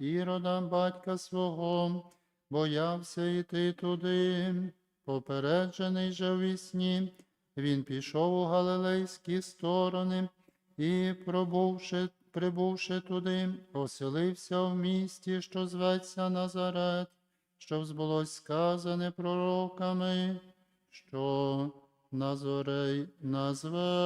Ірода, батька свого, боявся йти туди. Попереджений же в сні, він пішов у галилейські сторони і, пробувши, прибувши туди, оселився в місті, що зветься Назарет, що збулось сказане пророками, що Назорей назветься.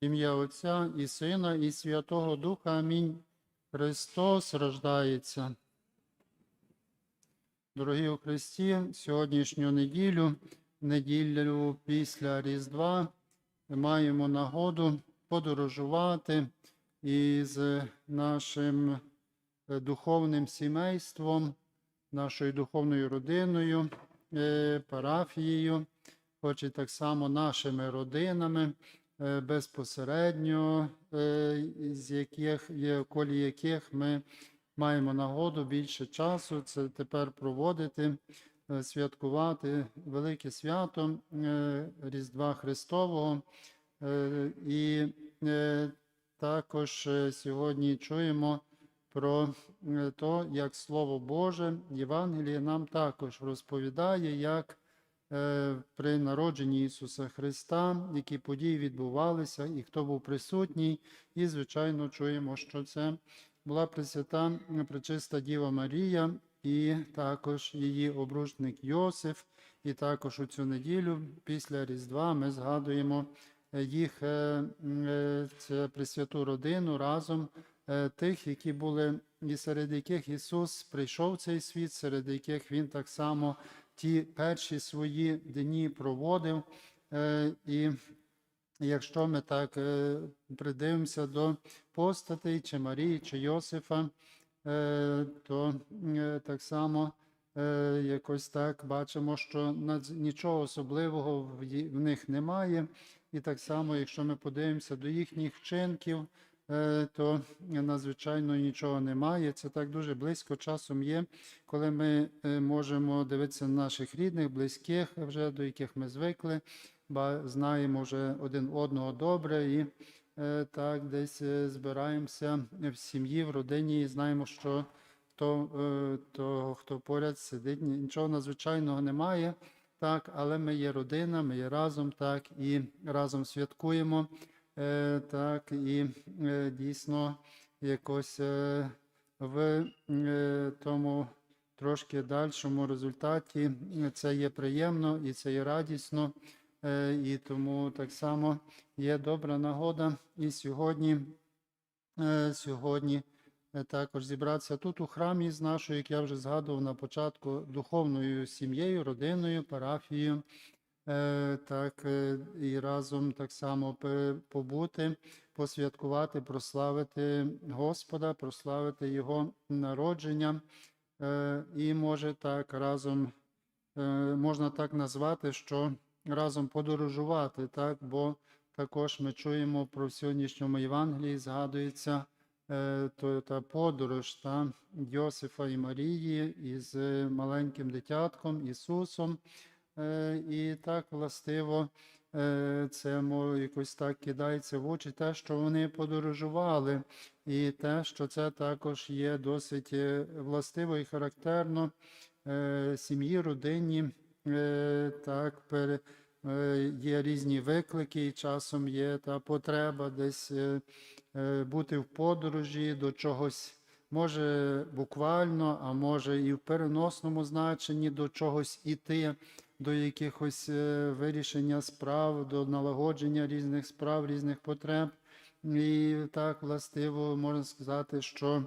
Ім'я Отця і Сина, і Святого Духа. Амінь. Христос рождається. Дорогі у Христі, сьогоднішню неділю, неділю після Різдва, маємо нагоду подорожувати із нашим е, духовним сімейством, нашою духовною родиною, е, парафією, хоч і так само нашими родинами е, безпосередньо, з яких є колі яких ми маємо нагоду більше часу це тепер проводити, святкувати велике свято е, Різдва Христового. Е, І е, також е, сьогодні чуємо про е, то, як Слово Боже, Євангеліє нам також розповідає, як е, при народженні Ісуса Христа, які події відбувалися, і хто був присутній. І, звичайно, чуємо, що це була Пресвята Пречиста Діва Марія, і також її обручник Йосиф. І також у цю неділю після Різдва ми згадуємо е, їх е, е, Пресвяту родину разом тих, які були, і серед яких Ісус прийшов в цей світ, серед яких Він так само ті перші свої дні проводив. І якщо ми так придивимося до постатей чи Марії, чи Йосифа, то е, так само е, якось так бачимо, що нічого особливого в них немає. І так само, якщо ми подивимося до їхніх вчинків, е, то надзвичайно нічого немає. Це так дуже близько часом є, коли ми е, можемо дивитися на наших рідних, близьких, вже до яких ми звикли, ба знаємо вже один одного добре і е, так десь е, збираємося в сім'ї, в родині і знаємо, що е, то хто поряд сидить, нічого надзвичайного немає. Так, але ми є родина, ми є разом, так, і разом святкуємо, е, так, і е, дійсно якось е, в е, тому трошки дальшому результаті е, це є приємно і це є радісно, е, і тому так само є добра нагода і сьогодні, е, сьогодні е, також зібратися тут у храмі з нашою, як я вже згадував на початку, духовною сім'єю, родиною, парафією. Е, Так, е, і разом так само побути, посвяткувати, прославити Господа, прославити Його народження. Е, І може так разом е, можна так назвати, що разом подорожувати, так, бо також ми чуємо про в сьогоднішньому Євангелії, згадується е, то, та подорож та, Йосифа і Марії із е, маленьким дитятком Ісусом. Е, І так властиво е, це мо, якось так кидається в очі, те, що вони подорожували, і те, що це також є досить е, властиво і характерно е, сім'ї, родині. Е, Так, е, є різні виклики, і часом є та потреба десь е, бути в подорожі до чогось. Може буквально, а може і в переносному значенні до чогось іти, до якихось вирішення справ, до налагодження різних справ, різних потреб. І так властиво можна сказати, що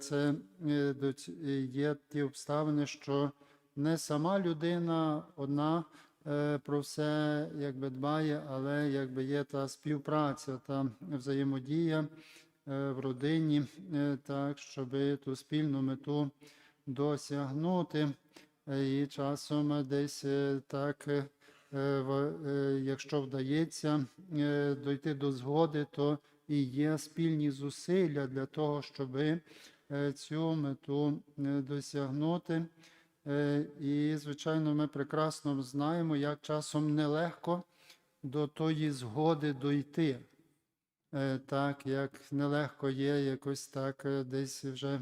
це є ті обставини, що не сама людина одна е, про все якби дбає, але якби є та співпраця, та взаємодія е, в родині, е, так, щоб ту спільну мету досягнути. І часом десь так якщо вдається дойти до згоди, то і є спільні зусилля для того, щоб цю мету досягнути. Е, І, звичайно, ми прекрасно знаємо, як часом нелегко до тої згоди дойти. Е, Так, як нелегко є якось так е, десь вже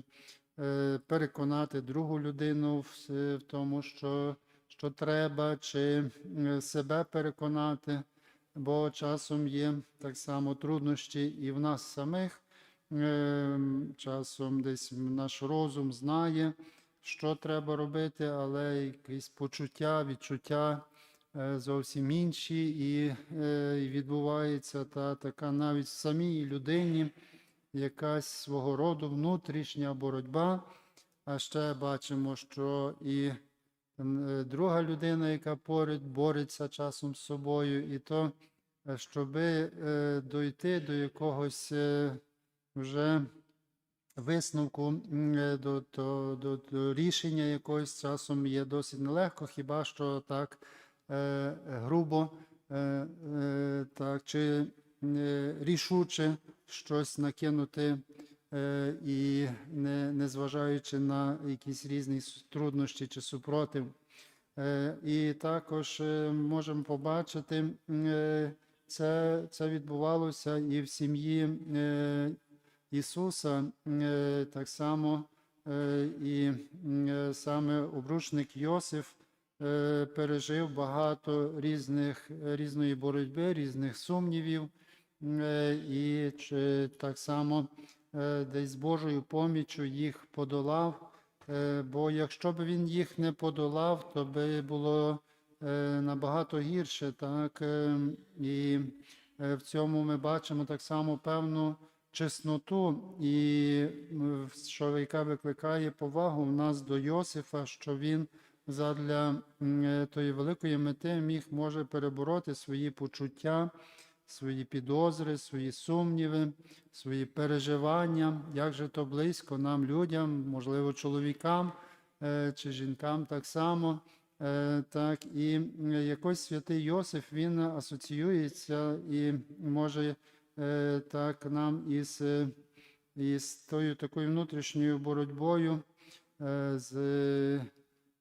переконати другу людину в, тому, що, що треба, чи себе переконати, бо часом є так само труднощі і в нас самих. Е, Часом десь наш розум знає, що треба робити, але якісь почуття, відчуття е, зовсім інші, і, е, відбувається та така навіть в самій людині якась свого роду внутрішня боротьба. А ще бачимо, що і е, друга людина, яка поряд бореться часом з собою, і то, щоб дойти до якогось вже висновку е, до, до, до, до рішення якогось часом є досить нелегко, хіба що так е, грубо е, е, так, чи е, рішуче щось накинути, е, і не, не зважаючи на якісь різні труднощі чи супротив. І також можемо побачити, це, це відбувалося і в сім'ї Ісуса, е, так само е, і е, саме обручник Йосиф пережив багато різних, різної боротьби, різних сумнівів, і так само десь з Божою поміччю їх подолав. Бо якщо б він їх не подолав, то би було набагато гірше. Так? е, І в цьому ми бачимо так само певну чесноту, і що яка викликає повагу в нас до Йосифа, що він задля тої великої мети міг може перебороти свої почуття, свої підозри, свої сумніви, свої переживання, як же то близько нам, людям, можливо, чоловікам е, чи жінкам так само. Е, Так, і якось святий Йосиф він асоціюється і може так нам із, е, із тою такою внутрішньою боротьбою, е, з,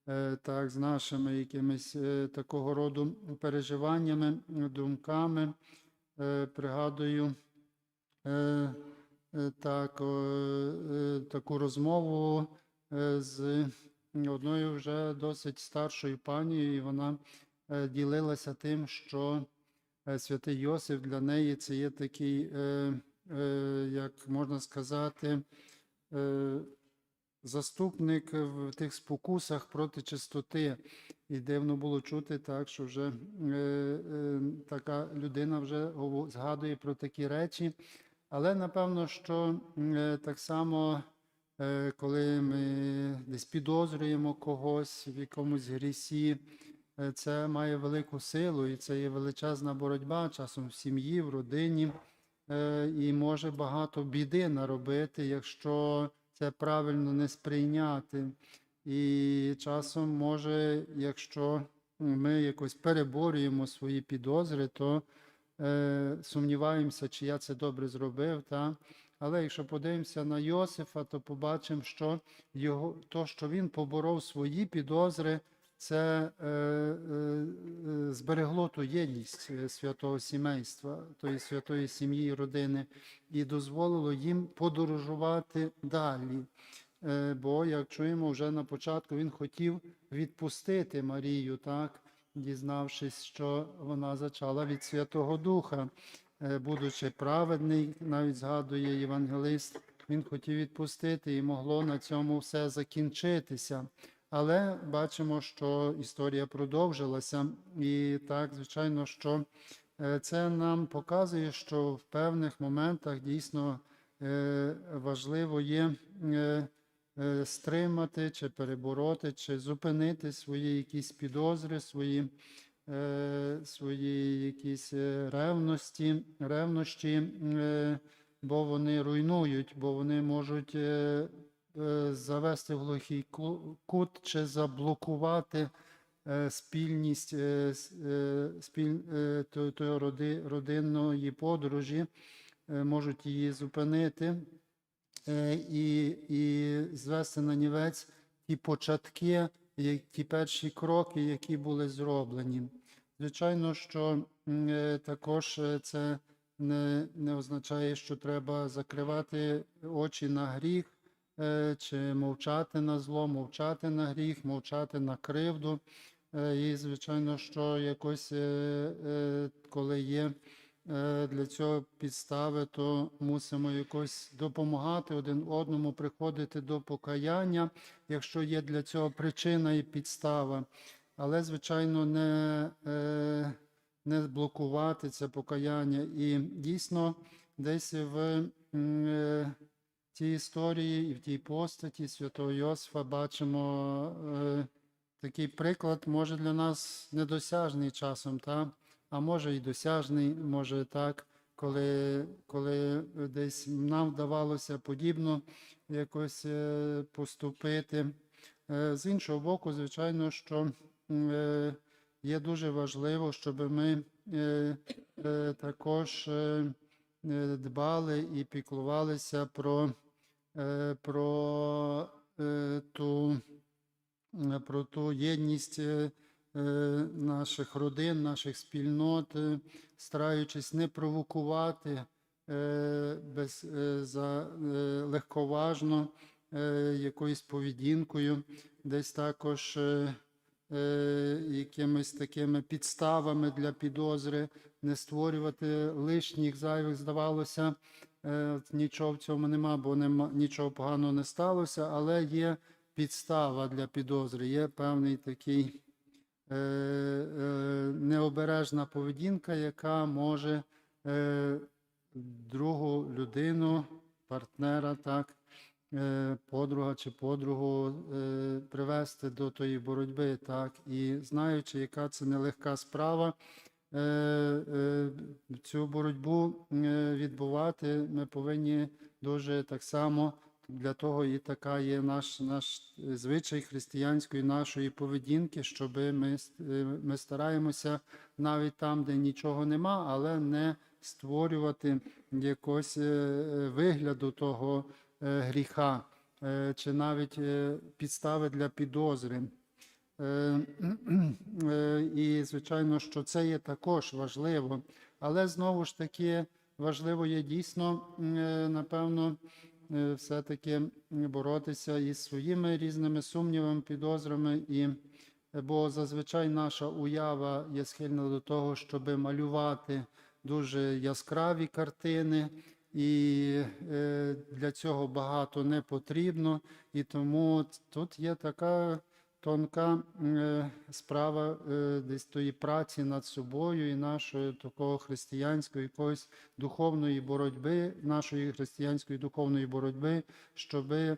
е, так, з нашими якимись е, такого роду переживаннями, думками. Е, Пригадую е, е, так, е, таку розмову е, з одною вже досить старшою панією, і вона е, ділилася тим, що е, святий Йосиф для неї це є такий, е, е, як можна сказати, е, заступник в тих спокусах проти чистоти. І дивно було чути так, що вже е, е, така людина вже згадує про такі речі. Але напевно, що е, так само, е, коли ми десь підозрюємо когось в якомусь грісі, е, це має велику силу, і це є величезна боротьба часом в сім'ї, в родині, е, і може багато біди наробити, якщо це правильно не сприйняти. І часом може, якщо ми якось переборюємо свої підозри, то е, сумніваємося, чи я це добре зробив. Та? Але якщо подивимося на Йосифа, то побачимо, що його, то, що він поборов свої підозри, це е, е, е, зберегло ту єдність е, святого сімейства, тої святої сім'ї і родини, і дозволило їм подорожувати далі. Е, Бо, як чуємо, вже на початку він хотів відпустити Марію, так, дізнавшись, що вона зачала від Святого Духа. Е, Будучи праведний, навіть згадує євангелист, він хотів відпустити і могло на цьому все закінчитися. Але бачимо, що історія продовжилася, і так, звичайно, що е, це нам показує, що в певних моментах дійсно е, важливо є е, стримати чи перебороти, чи зупинити свої якісь підозри, свої, свої якісь ревності, ревнощі, бо вони руйнують, бо вони можуть завести в глухий кут чи заблокувати е, спільність е, е, спіль, е, то- роди, родинної подорожі, е, можуть її зупинити е, і, і звести на нівець ті початки, ті перші кроки, які були зроблені. Звичайно, що е, також е, це не, не означає, що треба закривати очі на гріх, е, чи мовчати на зло, мовчати на гріх, мовчати на кривду. Е, І, звичайно, що якось, е, е, коли є е, для цього підстави, то мусимо якось допомагати один одному, приходити до покаяння, якщо є для цього причина і підстава. Але, звичайно, не, е, не блокувати це покаяння. І дійсно, десь в е, цій історії і в тій постаті святого Йосифа бачимо е, такий приклад, може для нас недосяжний часом, та? а може і досяжний, може так, коли, коли десь нам вдавалося подібно якось е, поступити. Е, З іншого боку, звичайно, що е, є дуже важливо, щоб ми е, е, також е, е, дбали і піклувалися про, про, е, ту, е, про ту єдність е, е, наших родин, наших спільнот, е, стараючись не провокувати е, без, е, за, е, легковажно е, якоюсь поведінкою, десь також е, е, якимись такими підставами для підозри, не створювати лишніх зайвих, здавалося, е, нічого в цьому нема, бо нема, нічого поганого не сталося, але є підстава для підозри, є певний такий е, е, необережна поведінка, яка може е, другу людину, партнера, так, е, подруга чи подругу е, привести до тої боротьби, так, і знаючи, яка це нелегка справа, е, е, цю боротьбу е, відбувати, ми повинні дуже так само. Для того і така є наш, наш е, звичай християнської нашої поведінки, щоб ми, е, ми стараємося навіть там, де нічого нема, але не створювати якось е, е, вигляду того е, гріха, е, чи навіть е, підстави для підозри. Е, е, І, звичайно, що це є також важливо. Але знову ж таки важливо є дійсно, е, напевно, все-таки боротися із своїми різними сумнівами, підозрами. І, бо зазвичай наша уява є схильна до того, щоб малювати дуже яскраві картини. І для цього багато не потрібно, і тому тут є така тонка е, справа е, десь тої праці над собою і нашої такого християнської якоїсь духовної боротьби, нашої християнської духовної боротьби, щоб е,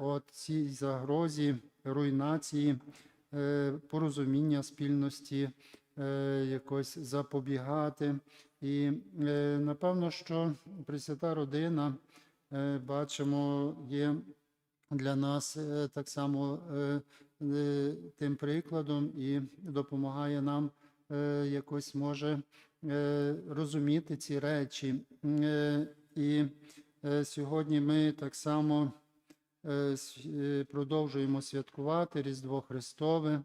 от цій загрозі руйнації, порозуміння спільності якось запобігати. І напевно, що Пресвята Родина, бачимо, є для нас так само тим прикладом і допомагає нам е, якось може е, розуміти ці речі. Е, І е, сьогодні ми так само е, е, продовжуємо святкувати Різдво Христове.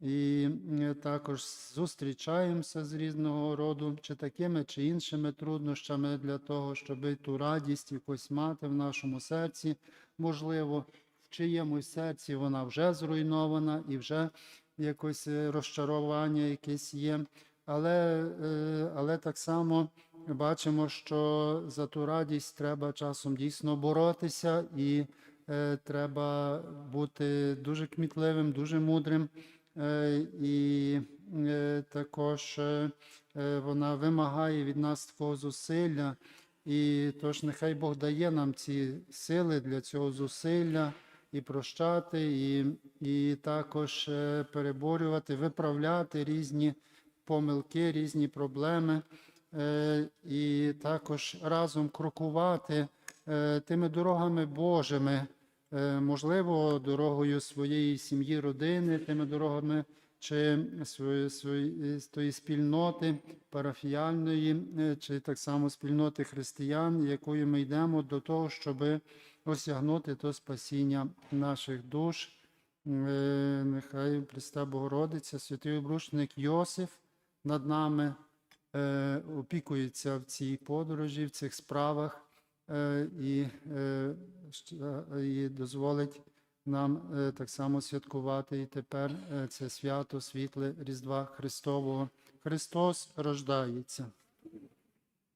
І е, також зустрічаємося з різного роду, чи такими, чи іншими труднощами для того, щоб ту радість якось мати в нашому серці. Можливо, в чиємусь серці вона вже зруйнована і вже якось е, розчарування якесь є. Але, е, але так само бачимо, що за ту радість треба часом дійсно боротися, і е, треба бути дуже кмітливим, дуже мудрим. І також вона вимагає від нас такого зусилля. І тож нехай Бог дає нам ці сили для цього зусилля і прощати, і, і також е, переборювати, виправляти різні помилки, різні проблеми, е, і також разом крокувати е, тими дорогами Божими, можливо, дорогою своєї сім'ї, родини, тими дорогами чи свої, свої, тої спільноти парафіяльної, е, чи так само спільноти християн, якою ми йдемо до того, щоб осягнути то спасіння наших душ. Е, Нехай Пресна Богородиця, святий обручник Йосиф над нами е, опікується в цій подорожі, в цих справах е, і, і дозволить нам так само святкувати і тепер це свято світле Різдва Христового. Христос рождається.